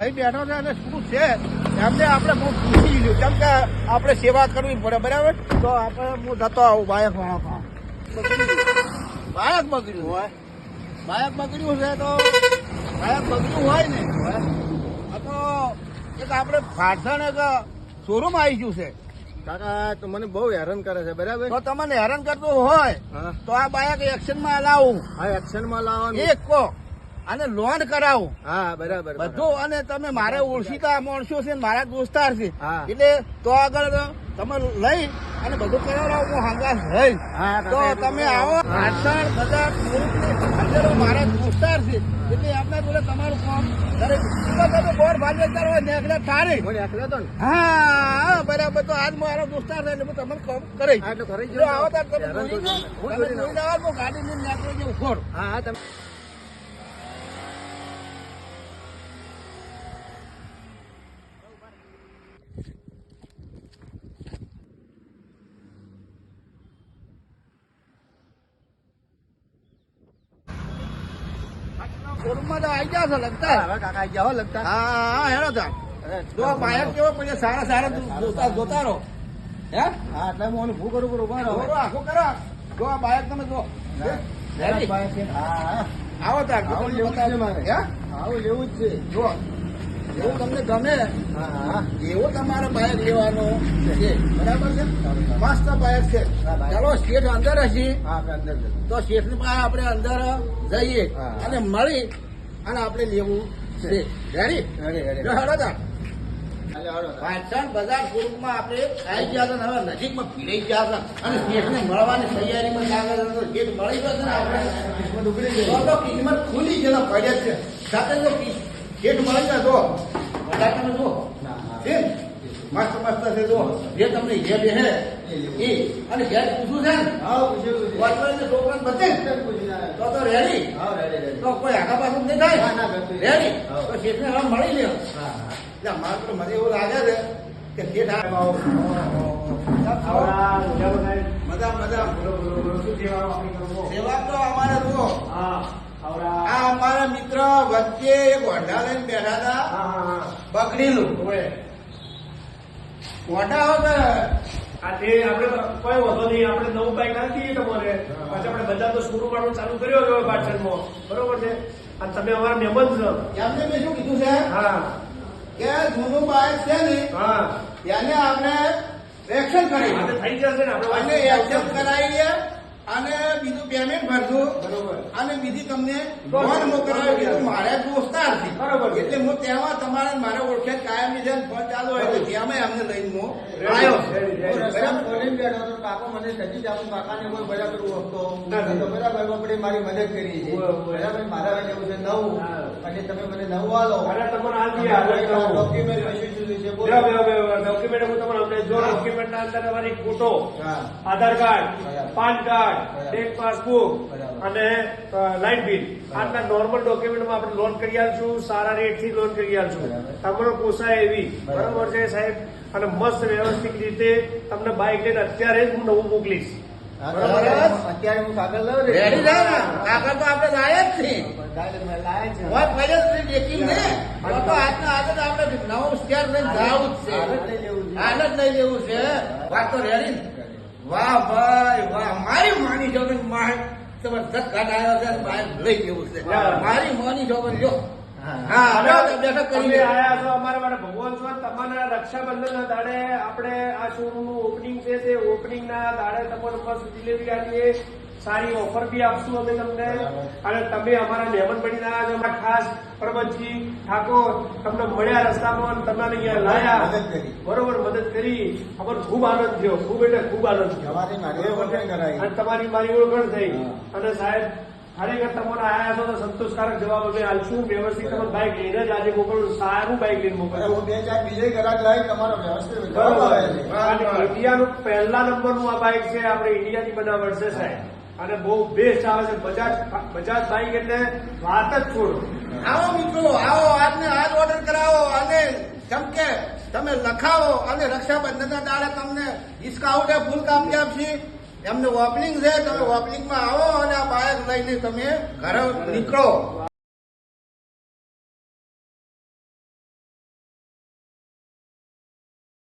અહીં બેઠો છે અને શું છે? એમને આપણે બહુ પૂછી લીધું. કેમ કે આપણે સેવા કરવી પડે બરાબર? તો આપણે હું જતો આવું બાયક વાળા બાયક બગડ્યું હોય. બાયક બગડ્યું છે તો બાયક બગડ્યું હોય ને? આ તો એક આપણે ફાટણ એક શોરૂમ આવી ગયું છે. કાકા તો મને બહુ હેરાન કરે છે બરાબર? તો તમને હેરાન કરતું હોય તો આ બાયક એક્શનમાં લાવું. હા એક્શનમાં લાવવાનું. એક કો અને લોન કરાવું. હા બરાબર બધું અને તમે મારે ઓળખીતા માણસો છે મારા દોસ્તાર છે. એટલે તો આગળ તમે લઈ અને બધું કરાવડાવો હું હંગાસ રહી તો તમે આવો હા. બધા હજારો મારા દોસ્તાર છે. એટલે આપણા જોડે તમારું કામ દરેક તમે બોર ભાગ્યદાર હોય ને એટલે ઠારી તો હા બરાબર. તો આજ મારો દોસ્તાર છે એટલે હું તમને કામ કરી આવો તાર તમે હું ગાડી લઈને નીકળી ખોર હા હા તમે શોરૂમમાં તો આવી ગયા છો લગતા. હવે કાકા આઈ જાઓ લગતા. હા હા હેડો તાર જો બાયક કેવો પછી સારા સારા જોતા જોતા રહો. હે? હા એટલે હું ભૂ કરું કરું જોરો આખો કરો. જો આ બાયક તમે જો. આવો તાર આવું લેવું છે મારે. હે? આવું લેવું જ છે. જો એવું તમને ગમે એવો તમારે બાયક લેવાનો છે. બરાબર છે. મસ્ત બાયક છે. ચાલો શેઠ અંદર હશે. તો શેઠની પાસે આપણે અંદર જઈએ. અને મળી અને આપણે લેવું છે. હાલો. બજાર પૂર્વમાં આપણે આવી ગયા હતા હવે નજીકમાં ભીડાઈ ગયા હતા. અને શેઠને મળવાની તૈયારીમાં લાગે તો શેઠ મળી ગયો છે ને આપણે. કિંમત ખુલી જેના પડ્યા છે. સાથે તો શેઠ મળી ગયા જો. બધા તમે જો ના, મસ્ત મસ્ત છે જો. જે તમને જે બેહે એ અને ઘેર પૂછું છે ને હા, પૂછ્યું, ને? પૂછીને આવ્યો. તો તો રેડી. તો કોઈ આગા પાછું નહીં થાય. ના, ના. રેડી. તો શેઠને હવે મળી લે. એટલે અમારે તો મને એવું લાગે છે કે શેઠ આ મજા મજા. સેવા તો અમારે જુઓ. હા. આ અમારા મિત્ર વચ્ચે એક ઓઢા લઈને બેઠા હતા. બગડીલું. ઓઢા હોત આ આપણે કોઈ વાંધો નહીં આપણે નવું બાઈક નાખી દઈએ તમારે. પછી આપણે બધા તો શરૂ કરવાનું ચાલુ કર્યો હતો પાટણમાં બરોબર છે? અને તમે અમારા મહેમાન છો. એમને મેં શું કીધું છે? હા. કે જૂનું બાઇક છે ને હા. એને આપણે એક્શન કરી. થઈ જશે ને આપણે એક્શન કરાવીએ. અને બીજું પેમેન્ટ ભરજો. બરોબર. અને બીજી તમને લોન મોકલાવી મારે દોસ્તાર છે. બરોબર. એટલે હું ત્યાં તમારે મારે ઓળખે કાયમી જેમ ફોન ચાલુ હોય એટલે ત્યાંમાં અમને લઈને હું આવ્યો. બેઠો કાકો મને નજીક જાઉં, કાકાને કોઈ બરાબર ઓળખતો નથી. તો બરાબર આપણે મારી મદદ કરી છે. બરાબર? મારા એવું છે નવું. હા. તમે મને નવું આલો. ડોક્યુમેન્ટ કશું છે બોલો. બેહો, બેહો, બેહો. ડોક્યુમેન્ટ હું તમને સમજાવીશ. જો ડોક્યુમેન્ટના અંદર તમારી photo Aadhaar card PAN card bank passbook અને લાઇટ બિલ. આટલા નોર્મલ ડોક્યુમેન્ટમાં આપણે લોન કરી આવીશું સારા રેટથી લોન કરી આવીશું તમારો પોસાય એવી. બરાબર. છે સાહેબ? અને મસ્ત વ્યવસ્થિત રીતે તમને બાઇક લઈને અત્યારે જ હું નવું મોકલીશ. બરાબર. અત્યારે- હું કાગળ લઉં કાગળ રેડી થાય ને કાકા તો આપણે લાયક છે. કાગળ લાયા છે. જ દેખી ને. તો તો આજના આજે જ આપણે નવું સ્ટેર લઈને જવું જ છે. છે. હાલ જ લઈ લેવું છે. વાત તો રેડી ને વાહ ભાઈ વાહ. મારી માની જો માર જબરદસ્ત ઘાટ આવ્યો છે બહાર લઈ લેવું છે. મારી માની જો લ્યો. હા. હા હવે બેઠક કરી આયા છો અમારા માટે ભગવાન છો. તમારા રક્ષાબંધનના દાડે આપણે આ શોરૂમનું ઓપનિંગ છે તે ઓપનિંગના દાડે તમને મસ્ત ડિલિવરી આપીએ સારી ઓફર બી આપશું અમે તમને. અને તમે અમારા મહેમાન બની રહ્યા છો ખાસ પરબતજી ઠાકોર તમને મળ્યા રસ્તામાં અને તમને અહીંયા લાયા. મદદ કરી. બરોબર મદદ કરી. અમને ખૂબ આનંદ થયો ખૂબ એટલે ખૂબ આનંદ થયો. અને તમારી મારી ઓળખાણ થઈ. અને સાહેબ ખરેખર તમારે આયા છો તો સંતોષકારક જવાબ અમે આલશું વ્યવસ્થિત તમે બાઇક લઈને જ આજે મોકલું સારું બાઇક લઈને મોકલું હું બે ચાર બીજે ગ્રાહક લાવી તમારો વ્યવસ્થિત ઇન્ડિયાનું પહેલા નંબરનું આ બાઇક છે આપણે ઇન્ડિયાની બનાવટ છે સાહેબ. અને બહુ બેસ્ટ આવે છે. બજાજ બજાજ બાઇક એટલે વાત જ છોડો. આવો મિત્રો, આવો. આજને આજ ઓર્ડર કરાવો અને જેમ કે તમે લખાવો અને રક્ષાબંધનના દાડે તમને ડિસ્કાઉન્ટ ફૂલ કાપી આપશે. એમને ઓપનિંગ છે. તમે ઓપનિંગમાં આવો અને આ બાઇક લઈને તમે ઘરે નીકળો.